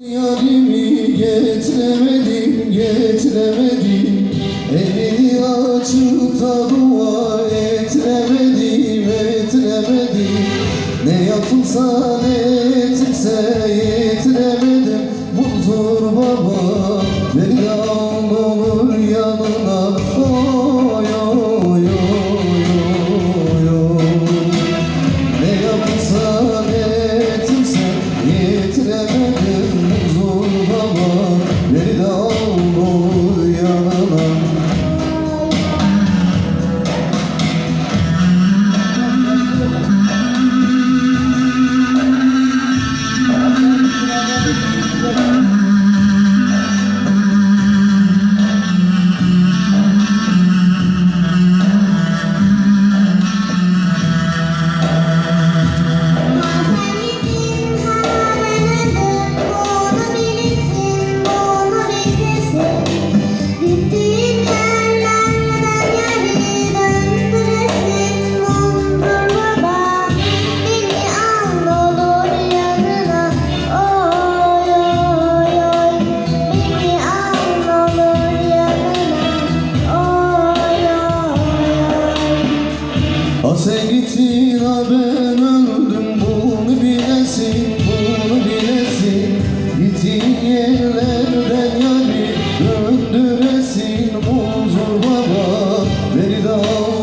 Yarimi getiremedim, getiremedim Elini açıp da dua ettiremedim, ettiremedim. Ne yapılsa ne ettirse yetiremedim. Bultur baba, beni al Ah sen gittin ah ben öldüm bunu bilesin bunu bilesin. Gittin yerlerden yani döndüresin huzur baba. Beni de al